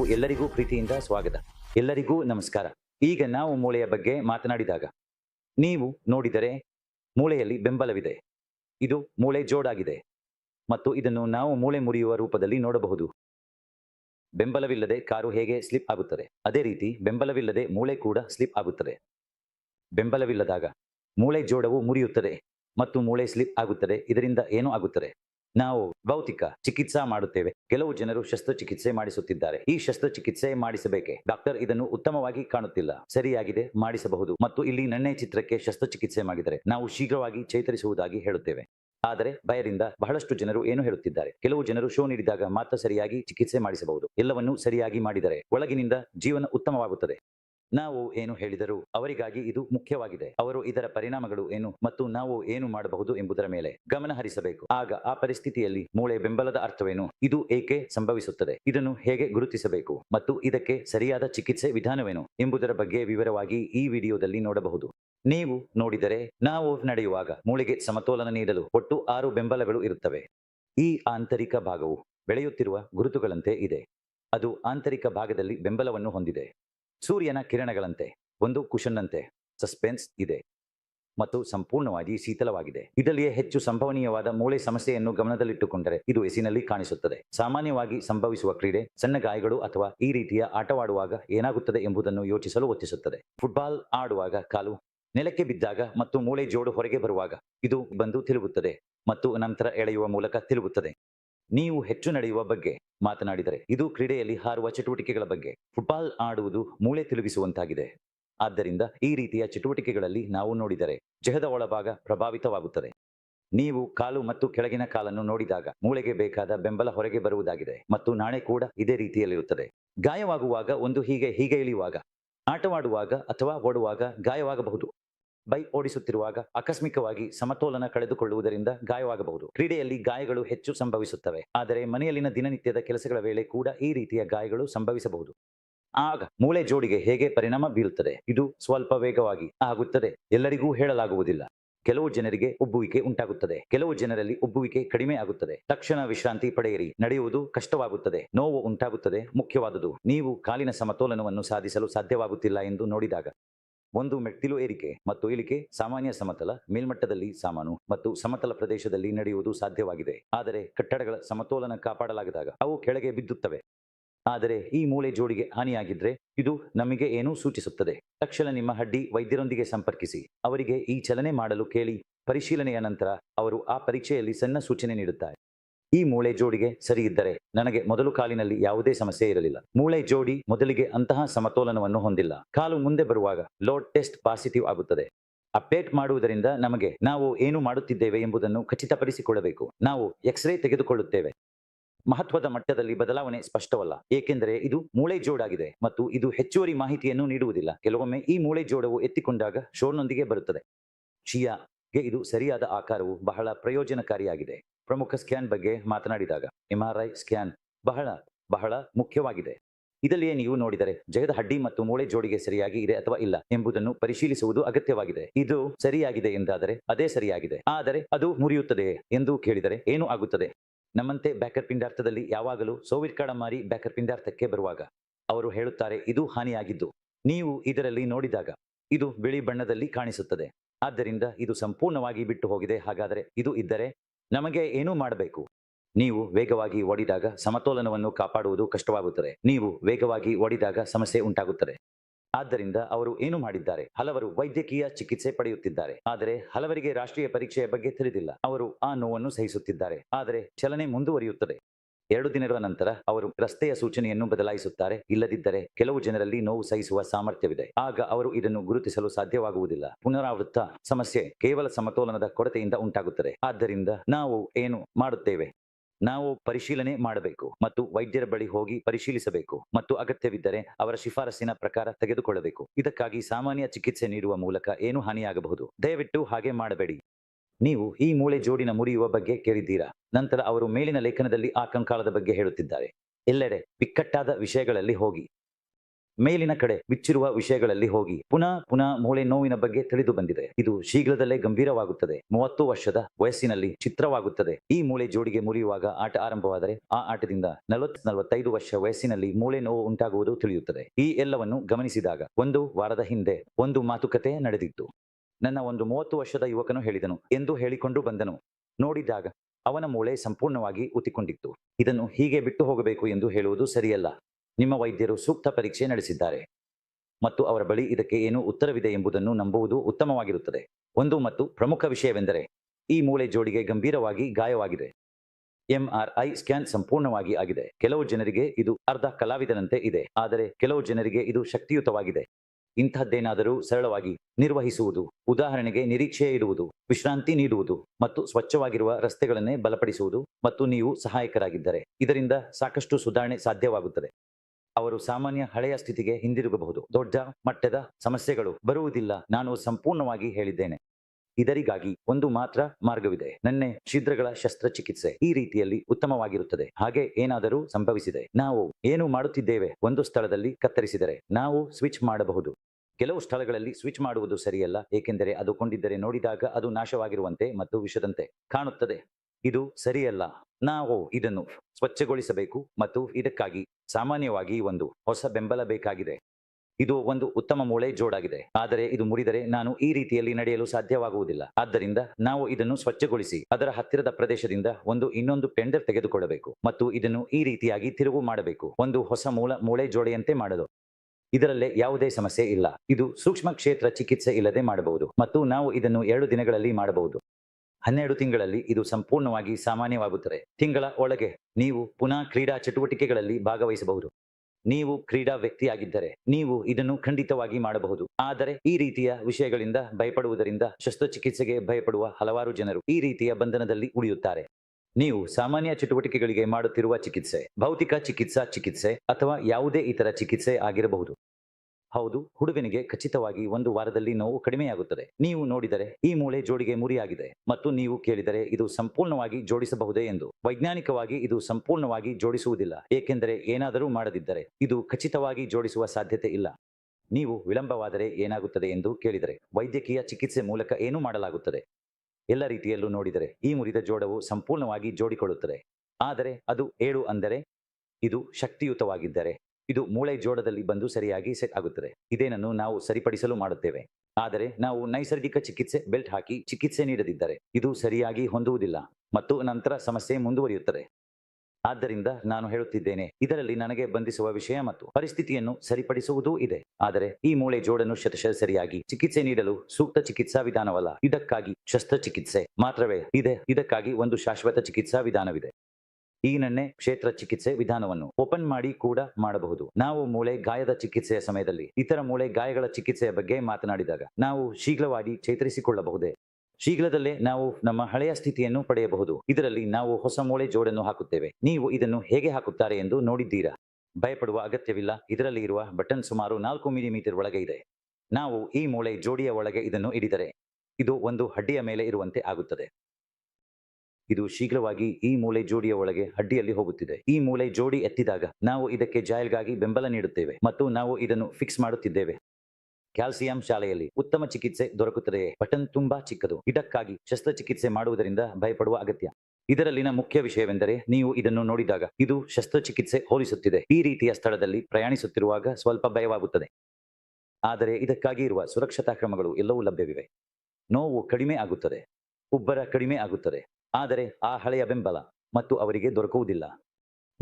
ನೀವು ಎಲ್ಲರಿಗೂ ಪ್ರೀತಿಯಿಂದ ಸ್ವಾಗತ. ಎಲ್ಲರಿಗೂ ನಮಸ್ಕಾರ. ಈಗ ನಾವು ಮೂಳೆಯ ಬಗ್ಗೆ ಮಾತನಾಡಿದಾಗ, ನೀವು ನೋಡಿದರೆ ಮೂಳೆಯಲ್ಲಿ ಬೆಂಬಲವಿದೆ. ಇದು ಮೂಳೆ ಜೋಡಾಗಿದೆ. ಮತ್ತು ಇದನ್ನು ನಾವು ಮೂಳೆ ಮುರಿಯುವ ರೂಪದಲ್ಲಿ ನೋಡಬಹುದು. ಬೆಂಬಲವಿಲ್ಲದೆ ಕಾರು ಹೇಗೆ ಸ್ಲಿಪ್ ಆಗುತ್ತದೆ? ಅದೇ ರೀತಿ ಬೆಂಬಲವಿಲ್ಲದೆ ಮೂಳೆ ಕೂಡ ಸ್ಲಿಪ್ ಆಗುತ್ತದೆ. ಬೆಂಬಲವಿಲ್ಲದಾಗ ಮೂಳೆ ಜೋಡವು ಮುರಿಯುತ್ತದೆ ಮತ್ತು ಮೂಳೆ ಸ್ಲಿಪ್ ಆಗುತ್ತದೆ. ಇದರಿಂದ ಏನು ಆಗುತ್ತದೆ? ನಾವು ಭೌತಿಕ ಚಿಕಿತ್ಸಾ ಮಾಡುತ್ತೇವೆ. ಕೆಲವು ಜನರು ಶಸ್ತ್ರಚಿಕಿತ್ಸೆ ಮಾಡಿಸುತ್ತಿದ್ದಾರೆ. ಈ ಶಸ್ತ್ರಚಿಕಿತ್ಸೆ ಮಾಡಿಸಬೇಕೆ? ಡಾಕ್ಟರ್ ಇದನ್ನು ಉತ್ತಮವಾಗಿ ಕಾಣುತ್ತಿಲ್ಲ. ಸರಿಯಾಗಿದೆ, ಮಾಡಿಸಬಹುದು ಮತ್ತು ಇಲ್ಲಿ ನನ್ನೆ ಚಿತ್ರಕ್ಕೆ ಶಸ್ತ್ರಚಿಕಿತ್ಸೆ ಮಾಡಿದರೆ ನಾವು ಶೀಘ್ರವಾಗಿ ಚೇತರಿಸುವುದಾಗಿ ಹೇಳುತ್ತೇವೆ. ಆದರೆ ಭಯದಿಂದ ಬಹಳಷ್ಟು ಜನರು ಏನು ಹೇಳುತ್ತಿದ್ದಾರೆ? ಕೆಲವು ಜನರು ಶೋ ನೀಡಿದಾಗ ಮಾತ್ರ ಸರಿಯಾಗಿ ಚಿಕಿತ್ಸೆ ಮಾಡಿಸಬಹುದು. ಎಲ್ಲವನ್ನೂ ಸರಿಯಾಗಿ ಮಾಡಿದರೆ ಒಳಗಿನಿಂದ ಜೀವನ ಉತ್ತಮವಾಗುತ್ತದೆ. ನಾವು ಏನು ಹೇಳಿದರು ಅವರಿಗಾಗಿ ಇದು ಮುಖ್ಯವಾಗಿದೆ. ಅವರು ಇದರ ಪರಿಣಾಮಗಳು ಏನು ಮತ್ತು ನಾವು ಏನು ಮಾಡಬಹುದು ಎಂಬುದರ ಮೇಲೆ ಗಮನ ಹರಿಸಬೇಕು. ಆಗ ಆ ಪರಿಸ್ಥಿತಿಯಲ್ಲಿ ಮೂಳೆ ಬೆಂಬಲದ ಅರ್ಥವೇನು? ಇದು ಏಕೆ ಸಂಭವಿಸುತ್ತದೆ? ಇದನ್ನು ಹೇಗೆ ಗುರುತಿಸಬೇಕು? ಮತ್ತು ಇದಕ್ಕೆ ಸರಿಯಾದ ಚಿಕಿತ್ಸೆ ವಿಧಾನವೇನು? ಎಂಬುದರ ಬಗ್ಗೆ ವಿವರವಾಗಿ ಈ ವಿಡಿಯೋದಲ್ಲಿ ನೋಡಬಹುದು. ನೀವು ನೋಡಿದರೆ ನಾವು ನಡೆಯುವಾಗ ಮೂಳೆಗೆ ಸಮತೋಲನ ನೀಡಲು ಒಟ್ಟು ಆರು ಬೆಂಬಲಗಳು ಇರುತ್ತವೆ. ಈ ಆಂತರಿಕ ಭಾಗವು ಬೆಳೆಯುತ್ತಿರುವ ಗುರುತುಗಳಂತೆ ಇದೆ. ಅದು ಆಂತರಿಕ ಭಾಗದಲ್ಲಿ ಬೆಂಬಲವನ್ನು ಹೊಂದಿದೆ. ಸೂರ್ಯನ ಕಿರಣಗಳಂತೆ, ಒಂದು ಕುಶನ್ನಂತೆ, ಸಸ್ಪೆನ್ಸ್ ಇದೆ ಮತ್ತು ಸಂಪೂರ್ಣವಾಗಿ ಶೀತಲವಾಗಿದೆ. ಇದರಲ್ಲಿಯೇ ಹೆಚ್ಚು ಸಂಭವನೀಯವಾದ ಮೂಳೆ ಸಮಸ್ಯೆಯನ್ನು ಗಮನದಲ್ಲಿಟ್ಟುಕೊಂಡರೆ ಇದು ಎಸಿನಲ್ಲಿ ಕಾಣಿಸುತ್ತದೆ. ಸಾಮಾನ್ಯವಾಗಿ ಸಂಭವಿಸುವ ಕ್ರೀಡೆ, ಸಣ್ಣ ಗಾಯಗಳು ಅಥವಾ ಈ ರೀತಿಯ ಆಟವಾಡುವಾಗ ಏನಾಗುತ್ತದೆ ಎಂಬುದನ್ನು ಯೋಚಿಸಲು ಒತ್ತಿಸುತ್ತದೆ. ಫುಟ್ಬಾಲ್ ಆಡುವಾಗ ಕಾಲು ನೆಲಕ್ಕೆ ಬಿದ್ದಾಗ ಮತ್ತು ಮೂಳೆ ಜೋಡು ಹೊರಗೆ ಬರುವಾಗ ಇದು ಬಂದು ತಿರುಗುತ್ತದೆ ಮತ್ತು ನಂತರ ಎಳೆಯುವ ಮೂಲಕ ತಿರುಗುತ್ತದೆ. ನೀವು ಹೆಚ್ಚು ನಡೆಯುವ ಬಗ್ಗೆ ಮಾತನಾಡಿದರೆ ಇದು ಕ್ರೀಡೆಯಲ್ಲಿ ಹಾರುವ ಚಟುವಟಿಕೆಗಳ ಬಗ್ಗೆ. ಫುಟ್ಬಾಲ್ ಆಡುವುದು ಮೂಳೆ ತಿರುಗಿಸುವಂತಾಗಿದೆ. ಆದ್ದರಿಂದ ಈ ರೀತಿಯ ಚಟುವಟಿಕೆಗಳಲ್ಲಿ ನಾವು ನೋಡಿದರೆ ಜಹದ ಒಳಭಾಗ ಪ್ರಭಾವಿತವಾಗುತ್ತದೆ. ನೀವು ಕಾಲು ಮತ್ತು ಕೆಳಗಿನ ಕಾಲನ್ನು ನೋಡಿದಾಗ ಮೂಳೆಗೆ ಬೇಕಾದ ಬೆಂಬಲ ಹೊರಗೆ ಬರುವುದಾಗಿದೆ ಮತ್ತು ನಾಳೆ ಕೂಡ ಇದೇ ರೀತಿಯಲ್ಲಿರುತ್ತದೆ. ಗಾಯವಾಗುವಾಗ ಒಂದು ಹೀಗೆ ಹೀಗೆ ಇಳಿಯುವಾಗ, ಆಟವಾಡುವಾಗ ಅಥವಾ ಓಡುವಾಗ ಗಾಯವಾಗಬಹುದು. ಬೈಕ್ ಓಡಿಸುತ್ತಿರುವಾಗ ಆಕಸ್ಮಿಕವಾಗಿ ಸಮತೋಲನ ಕಳೆದುಕೊಳ್ಳುವುದರಿಂದ ಗಾಯವಾಗಬಹುದು. ಕ್ರೀಡೆಯಲ್ಲಿ ಗಾಯಗಳು ಹೆಚ್ಚು ಸಂಭವಿಸುತ್ತವೆ. ಆದರೆ ಮನೆಯಲ್ಲಿನ ದಿನನಿತ್ಯದ ಕೆಲಸಗಳ ವೇಳೆ ಕೂಡ ಈ ರೀತಿಯ ಗಾಯಗಳು ಸಂಭವಿಸಬಹುದು. ಆಗ ಮೂಳೆ ಜೋಡಿಗೆ ಹೇಗೆ ಪರಿಣಾಮ ಬೀರುತ್ತದೆ? ಇದು ಸ್ವಲ್ಪ ವೇಗವಾಗಿ ಆಗುತ್ತದೆ. ಎಲ್ಲರಿಗೂ ಹೇಳಲಾಗುವುದಿಲ್ಲ. ಕೆಲವು ಜನರಿಗೆ ಉಬ್ಬುವಿಕೆ ಉಂಟಾಗುತ್ತದೆ. ಕೆಲವು ಜನರಲ್ಲಿ ಉಬ್ಬುವಿಕೆ ಕಡಿಮೆ ಆಗುತ್ತದೆ. ತಕ್ಷಣ ವಿಶ್ರಾಂತಿ ಪಡೆಯಿರಿ. ನಡೆಯುವುದು ಕಷ್ಟವಾಗುತ್ತದೆ. ನೋವು ಉಂಟಾಗುತ್ತದೆ. ಮುಖ್ಯವಾದುದು. ನೀವು ಕಾಲಿನ ಸಮತೋಲನವನ್ನು ಸಾಧಿಸಲು ಸಾಧ್ಯವಾಗುತ್ತಿಲ್ಲ ಎಂದು ನೋಡಿದಾಗ ಒಂದು ಮೆಟ್ಟಿಲು ಏರಿಕೆ ಮತ್ತು ಇಳಿಕೆ ಸಾಮಾನ್ಯ ಸಮತಲ ಮೇಲ್ಮಟ್ಟದಲ್ಲಿ ಸಾಮಾನು ಮತ್ತು ಸಮತಲ ಪ್ರದೇಶದಲ್ಲಿ ನಡೆಯುವುದು ಸಾಧ್ಯವಾಗಿದೆ. ಆದರೆ ಕಟ್ಟಡಗಳ ಸಮತೋಲನ ಕಾಪಾಡಲಾಗದಾಗ ಅವು ಕೆಳಗೆ ಬಿದ್ದುತ್ತವೆ. ಆದರೆ ಈ ಮೂಳೆ ಜೋಡಿಗೆ ಹಾನಿಯಾಗಿದ್ರೆ ಇದು ನಮಗೆ ಏನೂ ಸೂಚಿಸುತ್ತದೆ. ತಕ್ಷಣ ನಿಮ್ಮ ಹಡ್ಡಿ ವೈದ್ಯರೊಂದಿಗೆ ಸಂಪರ್ಕಿಸಿ. ಅವರಿಗೆ ಈ ಚಲನೆ ಮಾಡಲು ಕೇಳಿ ಪರಿಶೀಲನೆಯ ನಂತರ ಅವರು ಆ ಪರೀಕ್ಷೆಯಲ್ಲಿ ಸಣ್ಣ ಸೂಚನೆ ನೀಡುತ್ತಾರೆ. ಈ ಮೂಳೆ ಜೋಡಿಗೆ ಸರಿ ಇದ್ದರೆ ನನಗೆ ಮೊದಲು ಕಾಲಿನಲ್ಲಿ ಯಾವುದೇ ಸಮಸ್ಯೆ ಇರಲಿಲ್ಲ. ಮೂಳೆ ಜೋಡಿ ಮೊದಲಿಗೆ ಅಂತಹ ಸಮತೋಲನವನ್ನು ಹೊಂದಿಲ್ಲ. ಕಾಲು ಮುಂದೆ ಬರುವಾಗ ಲೋಡ್ ಟೆಸ್ಟ್ ಪಾಸಿಟಿವ್ ಆಗುತ್ತದೆ. ಅಪ್ಡೇಟ್ ಮಾಡುವುದರಿಂದ ನಮಗೆ ನಾವು ಏನು ಮಾಡುತ್ತಿದ್ದೇವೆ ಎಂಬುದನ್ನು ಖಚಿತಪಡಿಸಿಕೊಳ್ಳಬೇಕು. ನಾವು ಎಕ್ಸ್ರೇ ತೆಗೆದುಕೊಳ್ಳುತ್ತೇವೆ. ಮಹತ್ವದ ಮಟ್ಟದಲ್ಲಿ ಬದಲಾವಣೆ ಸ್ಪಷ್ಟವಲ್ಲ. ಏಕೆಂದರೆ ಇದು ಮೂಳೆ ಜೋಡಾಗಿದೆ ಮತ್ತು ಇದು ಹೆಚ್ಚುವರಿ ಮಾಹಿತಿಯನ್ನು ನೀಡುವುದಿಲ್ಲ. ಕೆಲವೊಮ್ಮೆ ಈ ಮೂಳೆ ಜೋಡವು ಎತ್ತಿಕೊಂಡಾಗ ಶೋರ್ನೊಂದಿಗೆ ಬರುತ್ತದೆ. ಶಿಯಾಗೆ ಇದು ಸರಿಯಾದ ಆಕಾರವು ಬಹಳ ಪ್ರಯೋಜನಕಾರಿಯಾಗಿದೆ. ಪ್ರಮುಖ ಸ್ಕ್ಯಾನ್ ಬಗ್ಗೆ ಮಾತನಾಡಿದಾಗ ಎಂಆರ್ಐ ಸ್ಕ್ಯಾನ್ ಬಹಳ ಬಹಳ ಮುಖ್ಯವಾಗಿದೆ. ಇದರಲ್ಲಿಯೇ ನೀವು ನೋಡಿದರೆ ಜಯದ ಹಡ್ಡಿ ಮತ್ತು ಮೂಳೆ ಜೋಡಿಗೆ ಸರಿಯಾಗಿ ಇದೆ ಅಥವಾ ಇಲ್ಲ ಎಂಬುದನ್ನು ಪರಿಶೀಲಿಸುವುದು ಅಗತ್ಯವಾಗಿದೆ. ಇದು ಸರಿಯಾಗಿದೆ ಎಂದಾದರೆ ಅದೇ ಸರಿಯಾಗಿದೆ. ಆದರೆ ಅದು ಮುರಿಯುತ್ತದೆ ಎಂದು ಕೇಳಿದರೆ ಏನು ಆಗುತ್ತದೆ. ನಮ್ಮಂತೆ ಬ್ಯಾಕರ್ ಪಿಂಡಾರ್ಥದಲ್ಲಿ ಯಾವಾಗಲೂ ಸೋವಿಟ್ ಕಾಡ ಮಾರಿ ಬ್ಯಾಕರ್ ಪಿಂಡಾರ್ಥಕ್ಕೆ ಬರುವಾಗ ಅವರು ಹೇಳುತ್ತಾರೆ, ಇದು ಹಾನಿಯಾಗಿದ್ದು. ನೀವು ಇದರಲ್ಲಿ ನೋಡಿದಾಗ ಇದು ಬಿಳಿ ಬಣ್ಣದಲ್ಲಿ ಕಾಣಿಸುತ್ತದೆ. ಆದ್ದರಿಂದ ಇದು ಸಂಪೂರ್ಣವಾಗಿ ಬಿಟ್ಟು ಹೋಗಿದೆ. ಹಾಗಾದರೆ ಇದು ಇದ್ದರೆ ನಮಗೆ ಏನೂ ಮಾಡಬೇಕು. ನೀವು ವೇಗವಾಗಿ ಓಡಿದಾಗ ಸಮತೋಲನವನ್ನು ಕಾಪಾಡುವುದು ಕಷ್ಟವಾಗುತ್ತದೆ. ನೀವು ವೇಗವಾಗಿ ಓಡಿದಾಗ ಸಮಸ್ಯೆ ಉಂಟಾಗುತ್ತದೆ. ಆದ್ದರಿಂದ ಅವರು ಏನು ಮಾಡಿದ್ದಾರೆ. ಹಲವರು ವೈದ್ಯಕೀಯ ಚಿಕಿತ್ಸೆ ಪಡೆಯುತ್ತಿದ್ದಾರೆ. ಆದರೆ ಹಲವರಿಗೆ ರಾಷ್ಟ್ರೀಯ ಪರೀಕ್ಷೆಯ ಬಗ್ಗೆ ತಿಳಿದಿಲ್ಲ. ಅವರು ಆ ನೋವನ್ನು ಸಹಿಸುತ್ತಿದ್ದಾರೆ. ಆದರೆ ಚಲನೆ ಮುಂದುವರಿಯುತ್ತದೆ. ಎರಡು ದಿನಗಳ ನಂತರ ಅವರು ರಸ್ತೆಯ ಸೂಚನೆಯನ್ನು ಬದಲಾಯಿಸುತ್ತಾರೆ. ಇಲ್ಲದಿದ್ದರೆ ಕೆಲವು ಜನರಲ್ಲಿ ನೋವು ಸಹಿಸುವ ಸಾಮರ್ಥ್ಯವಿದೆ. ಆಗ ಅವರು ಇದನ್ನು ಗುರುತಿಸಲು ಸಾಧ್ಯವಾಗುವುದಿಲ್ಲ. ಪುನರಾವೃತ್ತ ಸಮಸ್ಯೆ ಕೇವಲ ಸಮತೋಲನದ ಕೊರತೆಯಿಂದ ಉಂಟಾಗುತ್ತದೆ. ಆದ್ದರಿಂದ ನಾವು ಏನು ಮಾಡುತ್ತೇವೆ? ನಾವು ಪರಿಶೀಲನೆ ಮಾಡಬೇಕು ಮತ್ತು ವೈದ್ಯರ ಬಳಿ ಹೋಗಿ ಪರಿಶೀಲಿಸಬೇಕು ಮತ್ತು ಅಗತ್ಯವಿದ್ದರೆ ಅವರ ಶಿಫಾರಸಿನ ಪ್ರಕಾರ ತೆಗೆದುಕೊಳ್ಳಬೇಕು. ಇದಕ್ಕಾಗಿ ಸಾಮಾನ್ಯ ಚಿಕಿತ್ಸೆ ನೀಡುವ ಮೂಲಕ ಏನು ಹಾನಿಯಾಗಬಹುದು. ದಯವಿಟ್ಟು ಹಾಗೆ ಮಾಡಬೇಡಿ. ನೀವು ಈ ಮೂಳೆ ಜೋಡಿನ ಮುರಿಯುವ ಬಗ್ಗೆ ಕೇಳಿದ್ದೀರಾ? ನಂತರ ಅವರು ಮೇಲಿನ ಲೇಖನದಲ್ಲಿ ಆ ಕಂಕಾಳದ ಬಗ್ಗೆ ಹೇಳುತ್ತಿದ್ದಾರೆ. ಎಲ್ಲೆಡೆ ಬಿಕ್ಕಟ್ಟಾದ ವಿಷಯಗಳಲ್ಲಿ ಹೋಗಿ. ಮೇಲಿನ ಕಡೆ ಬಿಚ್ಚಿರುವ ವಿಷಯಗಳಲ್ಲಿ ಹೋಗಿ. ಪುನಃ ಪುನಃ ಮೂಳೆ ನೋವಿನ ಬಗ್ಗೆ ತಿಳಿದು ಬಂದಿದೆ. ಇದು ಶೀಘ್ರದಲ್ಲೇ ಗಂಭೀರವಾಗುತ್ತದೆ. ಮೂವತ್ತು ವರ್ಷದ ವಯಸ್ಸಿನಲ್ಲಿ ಚಿತ್ರವಾಗುತ್ತದೆ. ಈ ಮೂಳೆ ಜೋಡಿಗೆ ಮುರಿಯುವಾಗ ಆಟ ಆರಂಭವಾದರೆ ಆ ಆಟದಿಂದ ನಲವತ್ ನಲವತ್ತೈದು ವರ್ಷ ವಯಸ್ಸಿನಲ್ಲಿ ಮೂಳೆ ನೋವು ಉಂಟಾಗುವುದು ತಿಳಿಯುತ್ತದೆ. ಈ ಎಲ್ಲವನ್ನು ಗಮನಿಸಿದಾಗ ಒಂದು ವಾರದ ಹಿಂದೆ ಒಂದು ಮಾತುಕತೆ ನಡೆದಿತ್ತು. ನನ್ನ ಒಂದು ಮೂವತ್ತು ವರ್ಷದ ಯುವಕನು ಹೇಳಿದನು ಎಂದು ಹೇಳಿಕೊಂಡು ಬಂದನು. ನೋಡಿದಾಗ ಅವನ ಮೂಳೆ ಸಂಪೂರ್ಣವಾಗಿ ಉತ್ತಿಕೊಂಡಿತ್ತು ಇದನ್ನು ಹೀಗೆ ಬಿಟ್ಟು ಹೋಗಬೇಕು ಎಂದು ಹೇಳುವುದು ಸರಿಯಲ್ಲ. ನಿಮ್ಮ ವೈದ್ಯರು ಸೂಕ್ತ ಪರೀಕ್ಷೆ ನಡೆಸಿದ್ದಾರೆ. ಮತ್ತು ಅವರ ಬಳಿ ಇದಕ್ಕೆ ಏನು ಉತ್ತರವಿದೆ ಎಂಬುದನ್ನು ನಂಬುವುದು ಉತ್ತಮವಾಗಿರುತ್ತದೆ. ಒಂದು ಮತ್ತು ಪ್ರಮುಖ ವಿಷಯವೆಂದರೆ, ಈ ಮೂಳೆ ಜೋಡಿಗೆ ಗಂಭೀರವಾಗಿ ಗಾಯವಾಗಿದೆ. ಎಂಆರ್ಐ ಸ್ಕ್ಯಾನ್ ಸಂಪೂರ್ಣವಾಗಿ ಆಗಿದೆ. ಕೆಲವು ಜನರಿಗೆ ಇದು ಅರ್ಧ ಕಲಾವಿದನಂತೆ ಇದೆ. ಆದರೆ ಕೆಲವು ಜನರಿಗೆ ಇದು ಶಕ್ತಿಯುತವಾಗಿದೆ. ಇಂತಹದ್ದೇನಾದರೂ ಸರಳವಾಗಿ ನಿರ್ವಹಿಸುವುದು, ಉದಾಹರಣೆಗೆ ನಿರೀಕ್ಷೆ ಇಡುವುದು, ವಿಶ್ರಾಂತಿ ನೀಡುವುದು ಮತ್ತು ಸ್ವಚ್ಛವಾಗಿರುವ ರಸ್ತೆಗಳನ್ನೇ ಬಲಪಡಿಸುವುದು ಮತ್ತು ನೀವು ಸಹಾಯಕರಾಗಿದ್ದರೆ ಇದರಿಂದ ಸಾಕಷ್ಟು ಸುಧಾರಣೆ ಸಾಧ್ಯವಾಗುತ್ತದೆ. ಅವರು ಸಾಮಾನ್ಯ ಹಳೆಯ ಸ್ಥಿತಿಗೆ ಹಿಂದಿರುಗಬಹುದು. ದೊಡ್ಡ ಮಟ್ಟದ ಸಮಸ್ಯೆಗಳು ಬರುವುದಿಲ್ಲ. ನಾನು ಸಂಪೂರ್ಣವಾಗಿ ಹೇಳಿದ್ದೇನೆ. ಇದರಿಗಾಗಿ ಒಂದು ಮಾತ್ರ ಮಾರ್ಗವಿದೆ. ನನ್ನೆ ಛಿದ್ರಗಳ ಶಸ್ತ್ರಚಿಕಿತ್ಸೆ ಈ ರೀತಿಯಲ್ಲಿ ಉತ್ತಮವಾಗಿರುತ್ತದೆ. ಹಾಗೆ ಏನಾದರೂ ಸಂಭವಿಸಿದೆ. ನಾವು ಏನು ಮಾಡುತ್ತಿದ್ದೇವೆ? ಒಂದು ಸ್ಥಳದಲ್ಲಿ ಕತ್ತರಿಸಿದರೆ ನಾವು ಸ್ವಿಚ್ ಮಾಡಬಹುದು. ಕೆಲವು ಸ್ಥಳಗಳಲ್ಲಿ ಸ್ವಿಚ್ ಮಾಡುವುದು ಸರಿಯಲ್ಲ. ಏಕೆಂದರೆ ಅದು ಕೊಂಡಿದ್ದರೆ ನೋಡಿದಾಗ ಅದು ನಾಶವಾಗಿರುವಂತೆ ಮತ್ತು ವಿಷದಂತೆ ಕಾಣುತ್ತದೆ. ಇದು ಸರಿಯಲ್ಲ. ನಾವು ಇದನ್ನು ಸ್ವಚ್ಛಗೊಳಿಸಬೇಕು ಮತ್ತು ಇದಕ್ಕಾಗಿ ಸಾಮಾನ್ಯವಾಗಿ ಒಂದು ಹೊಸ ಬೆಂಬಲ ಬೇಕಾಗಿದೆ. ಇದು ಒಂದು ಉತ್ತಮ ಮೂಳೆ ಜೋಡಾಗಿದೆ. ಆದರೆ ಇದು ಮುರಿದರೆ ನಾನು ಈ ರೀತಿಯಲ್ಲಿ ನಡೆಯಲು ಸಾಧ್ಯವಾಗುವುದಿಲ್ಲ. ಆದ್ದರಿಂದ ನಾವು ಇದನ್ನು ಸ್ವಚ್ಛಗೊಳಿಸಿ, ಅದರ ಹತ್ತಿರದ ಪ್ರದೇಶದಿಂದ ಒಂದು ಇನ್ನೊಂದು ಪೆಂಡರ್ ತೆಗೆದುಕೊಳ್ಳಬೇಕು ಮತ್ತು ಇದನ್ನು ಈ ರೀತಿಯಾಗಿ ತಿರುವು ಮಾಡಬೇಕು. ಒಂದು ಹೊಸ ಮೂಲ, ಮೂಳೆ ಜೋಡೆಯಂತೆ ಮಾಡಲು. ಇದರಲ್ಲೇ ಯಾವುದೇ ಸಮಸ್ಯೆ ಇಲ್ಲ. ಇದು ಸೂಕ್ಷ್ಮ ಕ್ಷೇತ್ರ ಚಿಕಿತ್ಸೆ ಇಲ್ಲದೆ ಮಾಡಬಹುದು ಮತ್ತು ನಾವು ಇದನ್ನು ಎರಡು ದಿನಗಳಲ್ಲಿ ಮಾಡಬಹುದು. ಹನ್ನೆರಡು ತಿಂಗಳಲ್ಲಿ ಇದು ಸಂಪೂರ್ಣವಾಗಿ ಸಾಮಾನ್ಯವಾಗುತ್ತದೆ. ತಿಂಗಳ ಒಳಗೆ ನೀವು ಪುನಃ ಕ್ರೀಡಾ ಚಟುವಟಿಕೆಗಳಲ್ಲಿ ಭಾಗವಹಿಸಬಹುದು. ನೀವು ಕ್ರೀಡಾ ವ್ಯಕ್ತಿಯಾಗಿದ್ದರೆ ನೀವು ಇದನ್ನು ಖಂಡಿತವಾಗಿ ಮಾಡಬಹುದು. ಆದರೆ ಈ ರೀತಿಯ ವಿಷಯಗಳಿಂದ ಭಯಪಡುವುದರಿಂದ ಶಸ್ತ್ರಚಿಕಿತ್ಸೆಗೆ ಭಯಪಡುವ ಹಲವಾರು ಜನರು ಈ ರೀತಿಯ ಬಂಧನದಲ್ಲಿ ಉಳಿಯುತ್ತಾರೆ. ನೀವು ಸಾಮಾನ್ಯ ಚಟುವಟಿಕೆಗಳಿಗೆ ಮಾಡುತ್ತಿರುವ ಚಿಕಿತ್ಸೆ, ಭೌತಿಕ ಚಿಕಿತ್ಸಾ ಚಿಕಿತ್ಸೆ ಅಥವಾ ಯಾವುದೇ ಇತರ ಚಿಕಿತ್ಸೆ ಆಗಿರಬಹುದು. ಹೌದು, ಹುಡುಗನಿಗೆ ಖಚಿತವಾಗಿ ಒಂದು ವಾರದಲ್ಲಿ ನೋವು ಕಡಿಮೆಯಾಗುತ್ತದೆ. ನೀವು ನೋಡಿದರೆ ಈ ಮೂಳೆ ಜೋಡಿಗೆ ಮುರಿಯಾಗಿದೆ ಮತ್ತು ನೀವು ಕೇಳಿದರೆ ಇದು ಸಂಪೂರ್ಣವಾಗಿ ಜೋಡಿಸಬಹುದೇ ಎಂದು. ವೈಜ್ಞಾನಿಕವಾಗಿ ಇದು ಸಂಪೂರ್ಣವಾಗಿ ಜೋಡಿಸುವುದಿಲ್ಲ, ಏಕೆಂದರೆ ಏನಾದರೂ ಮಾಡದಿದ್ದರೆ ಇದು ಖಚಿತವಾಗಿ ಜೋಡಿಸುವ ಸಾಧ್ಯತೆ ಇಲ್ಲ. ನೀವು ವಿಳಂಬವಾದರೆ ಏನಾಗುತ್ತದೆ ಎಂದು ಕೇಳಿದರೆ ವೈದ್ಯಕೀಯ ಚಿಕಿತ್ಸೆ ಮೂಲಕ ಏನು ಮಾಡಲಾಗುತ್ತದೆ. ಎಲ್ಲ ರೀತಿಯಲ್ಲೂ ನೋಡಿದರೆ ಈ ಮುರಿದ ಜೋಡವು ಸಂಪೂರ್ಣವಾಗಿ ಜೋಡಿಕೊಳ್ಳುತ್ತದೆ. ಆದರೆ ಅದು ಏಳು ಅಂದರೆ ಇದು ಶಕ್ತಿಯುತವಾಗಿದ್ದರೆ ಇದು ಮೂಳೆ ಜೋಡದಲ್ಲಿ ಬಂದು ಸರಿಯಾಗಿ ಸೆಟ್ ಆಗುತ್ತದೆ. ಇದೇನನ್ನು ನಾವು ಸರಿಪಡಿಸಲು ಮಾಡುತ್ತೇವೆ. ಆದರೆ ನಾವು ನೈಸರ್ಗಿಕ ಚಿಕಿತ್ಸೆ ಬೆಲ್ಟ್ ಹಾಕಿ ಚಿಕಿತ್ಸೆ ನೀಡದಿದ್ದರೆ ಇದು ಸರಿಯಾಗಿ ಹೊಂದುವುದಿಲ್ಲ ಮತ್ತು ನಂತರ ಸಮಸ್ಯೆ ಮುಂದುವರಿಯುತ್ತದೆ. ಆದ್ದರಿಂದ ನಾನು ಹೇಳುತ್ತಿದ್ದೇನೆ, ಇದರಲ್ಲಿ ನನಗೆ ಬಂಧಿಸುವ ವಿಷಯ ಮತ್ತು ಪರಿಸ್ಥಿತಿಯನ್ನು ಸರಿಪಡಿಸುವುದೂ ಇದೆ. ಆದರೆ ಈ ಮೂಳೆ ಜೋಡನ್ನು ಶತಶ ಸರಿಯಾಗಿ ಚಿಕಿತ್ಸೆ ನೀಡಲು ಸೂಕ್ತ ಚಿಕಿತ್ಸಾ ವಿಧಾನವಲ್ಲ. ಇದಕ್ಕಾಗಿ ಶಸ್ತ್ರಚಿಕಿತ್ಸೆ ಮಾತ್ರವೇ ಇದೆ. ಇದಕ್ಕಾಗಿ ಒಂದು ಶಾಶ್ವತ ಚಿಕಿತ್ಸಾ ವಿಧಾನವಿದೆ. ಈ ನನ್ನೆ ಕ್ಷೇತ್ರ ಚಿಕಿತ್ಸೆ ವಿಧಾನವನ್ನು ಓಪನ್ ಮಾಡಿ ಕೂಡ ಮಾಡಬಹುದು. ನಾವು ಮೂಳೆ ಗಾಯದ ಚಿಕಿತ್ಸೆಯ ಸಮಯದಲ್ಲಿ ಇತರ ಮೂಳೆ ಗಾಯಗಳ ಚಿಕಿತ್ಸೆಯ ಬಗ್ಗೆ ಮಾತನಾಡಿದಾಗ ನಾವು ಶೀಘ್ರವಾಗಿ ಚೇತರಿಸಿಕೊಳ್ಳಬಹುದೇ? ಶೀಘ್ರದಲ್ಲೇ ನಾವು ನಮ್ಮ ಹಳೆಯ ಸ್ಥಿತಿಯನ್ನು ಪಡೆಯಬಹುದು. ಇದರಲ್ಲಿ ನಾವು ಹೊಸ ಮೂಳೆ ಜೋಡನ್ನು ಹಾಕುತ್ತೇವೆ. ನೀವು ಇದನ್ನು ಹೇಗೆ ಹಾಕುತ್ತಾರೆ ಎಂದು ನೋಡಿದ್ದೀರಾ? ಭಯಪಡುವ ಅಗತ್ಯವಿಲ್ಲ. ಇದರಲ್ಲಿ ಇರುವ ಬಟನ್ ಸುಮಾರು ನಾಲ್ಕು ಮಿಲಿಮೀಟರ್ ಒಳಗೆ ಇದೆ. ನಾವು ಈ ಮೂಳೆ ಜೋಡಿಯ ಒಳಗೆ ಇದನ್ನು ಇಡಿದರೆ ಇದು ಒಂದು ಹಡ್ಡಿಯ ಮೇಲೆ ಇರುವಂತೆ ಆಗುತ್ತದೆ. ಇದು ಶೀಘ್ರವಾಗಿ ಈ ಮೂಳೆ ಜೋಡಿಯ ಒಳಗೆ ಅಡ್ಡಿಯಲ್ಲಿ ಹೋಗುತ್ತಿದೆ. ಈ ಮೂಳೆ ಜೋಡಿ ಎತ್ತಿದಾಗ ನಾವು ಇದಕ್ಕೆ ಜಾಯಲ್ಗಾಗಿ ಬೆಂಬಲ ನೀಡುತ್ತೇವೆ ಮತ್ತು ನಾವು ಇದನ್ನು ಫಿಕ್ಸ್ ಮಾಡುತ್ತಿದ್ದೇವೆ. ಕ್ಯಾಲ್ಸಿಯಂ ಶಾಲೆಯಲ್ಲಿ ಉತ್ತಮ ಚಿಕಿತ್ಸೆ ದೊರಕುತ್ತದೆಯೇ? ಬಟನ್ ತುಂಬಾ ಚಿಕ್ಕದು. ಇದಕ್ಕಾಗಿ ಶಸ್ತ್ರಚಿಕಿತ್ಸೆ ಮಾಡುವುದರಿಂದ ಭಯಪಡುವ ಅಗತ್ಯ. ಇದರಲ್ಲಿನ ಮುಖ್ಯ ವಿಷಯವೆಂದರೆ ನೀವು ಇದನ್ನು ನೋಡಿದಾಗ ಇದು ಶಸ್ತ್ರಚಿಕಿತ್ಸೆ ಹೋಲಿಸುತ್ತಿದೆ. ಈ ರೀತಿಯ ಸ್ಥಳದಲ್ಲಿ ಪ್ರಯಾಣಿಸುತ್ತಿರುವಾಗ ಸ್ವಲ್ಪ ಭಯವಾಗುತ್ತದೆ. ಆದರೆ ಇದಕ್ಕಾಗಿ ಇರುವ ಸುರಕ್ಷತಾ ಕ್ರಮಗಳು ಎಲ್ಲವೂ ಲಭ್ಯವಿವೆ. ನೋವು ಕಡಿಮೆ ಆಗುತ್ತದೆ. ಉಬ್ಬರ ಕಡಿಮೆ ಆಗುತ್ತದೆ. ಆದರೆ ಆ ಹಳೆಯ ಬೆಂಬಲ ಮತ್ತು ಅವರಿಗೆ ದೊರಕುವುದಿಲ್ಲ.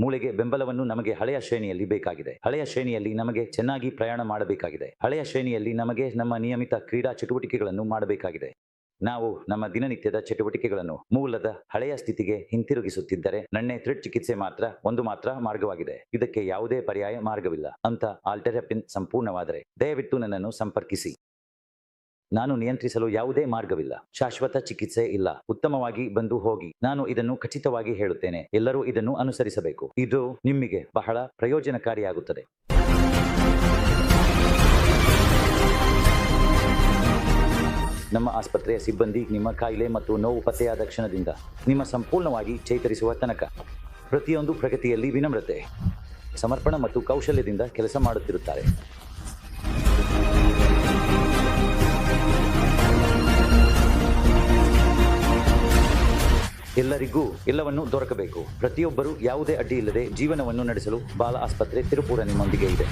ಮೂಳೆಗೆ ಬೆಂಬಲವನ್ನು ನಮಗೆ ಹಳೆಯ ಶ್ರೇಣಿಯಲ್ಲಿ ಬೇಕಾಗಿದೆ. ಹಳೆಯ ಶ್ರೇಣಿಯಲ್ಲಿ ನಮಗೆ ಚೆನ್ನಾಗಿ ಪ್ರಯಾಣ ಮಾಡಬೇಕಾಗಿದೆ. ಹಳೆಯ ಶ್ರೇಣಿಯಲ್ಲಿ ನಮಗೆ ನಮ್ಮ ನಿಯಮಿತ ಕ್ರೀಡಾ ಚಟುವಟಿಕೆಗಳನ್ನು ಮಾಡಬೇಕಾಗಿದೆ. ನಾವು ನಮ್ಮ ದಿನನಿತ್ಯದ ಚಟುವಟಿಕೆಗಳನ್ನು ಮೂಲದ ಹಳೆಯ ಸ್ಥಿತಿಗೆ ಹಿಂತಿರುಗಿಸುತ್ತಿದ್ದರೆ ನನ್ನೆ ಥ್ರೆಡ್ ಚಿಕಿತ್ಸೆ ಮಾತ್ರ ಒಂದು ಮಾತ್ರ ಮಾರ್ಗವಾಗಿದೆ. ಇದಕ್ಕೆ ಯಾವುದೇ ಪರ್ಯಾಯ ಮಾರ್ಗವಿಲ್ಲ. ಅಂತ ಆಲ್ಟೆರಪಿನ್ ಸಂಪೂರ್ಣವಾದರೆ ದಯವಿಟ್ಟು ನನ್ನನ್ನು ಸಂಪರ್ಕಿಸಿ. ನಾನು ನಿಯಂತ್ರಿಸಲು ಯಾವುದೇ ಮಾರ್ಗವಿಲ್ಲ. ಶಾಶ್ವತ ಚಿಕಿತ್ಸೆ ಇಲ್ಲ. ಉತ್ತಮವಾಗಿ ಬಂದು ಹೋಗಿ. ನಾನು ಇದನ್ನು ಖಚಿತವಾಗಿ ಹೇಳುತ್ತೇನೆ. ಎಲ್ಲರೂ ಇದನ್ನು ಅನುಸರಿಸಬೇಕು. ಇದು ನಿಮಗೆ ಬಹಳ ಪ್ರಯೋಜನಕಾರಿಯಾಗುತ್ತದೆ. ನಮ್ಮ ಆಸ್ಪತ್ರೆಯ ಸಿಬ್ಬಂದಿ ನಿಮ್ಮ ಕಾಯಿಲೆ ಮತ್ತು ನೋವು ಪತ್ತೆಯಾದ ಕ್ಷಣದಿಂದ ನಿಮ್ಮ ಸಂಪೂರ್ಣವಾಗಿ ಚೇತರಿಸುವ ತನಕ ಪ್ರತಿಯೊಂದು ಪ್ರಗತಿಯಲ್ಲಿ ವಿನಮ್ರತೆ, ಸಮರ್ಪಣ ಮತ್ತು ಕೌಶಲ್ಯದಿಂದ ಕೆಲಸ ಮಾಡುತ್ತಿರುತ್ತಾರೆ. ಎಲ್ಲರಿಗೂ ಎಲ್ಲವನ್ನೂ ದೊರಕಬೇಕು. ಪ್ರತಿಯೊಬ್ಬರು ಯಾವುದೇ ಅಡ್ಡಿ ಇಲ್ಲದೆ ಜೀವನವನ್ನು ನಡೆಸಲು ಬಾಲ ಆಸ್ಪತ್ರೆ ತಿರುಪೂರ ನಿಮ್ಮೊಂದಿಗೆ ಇದೆ.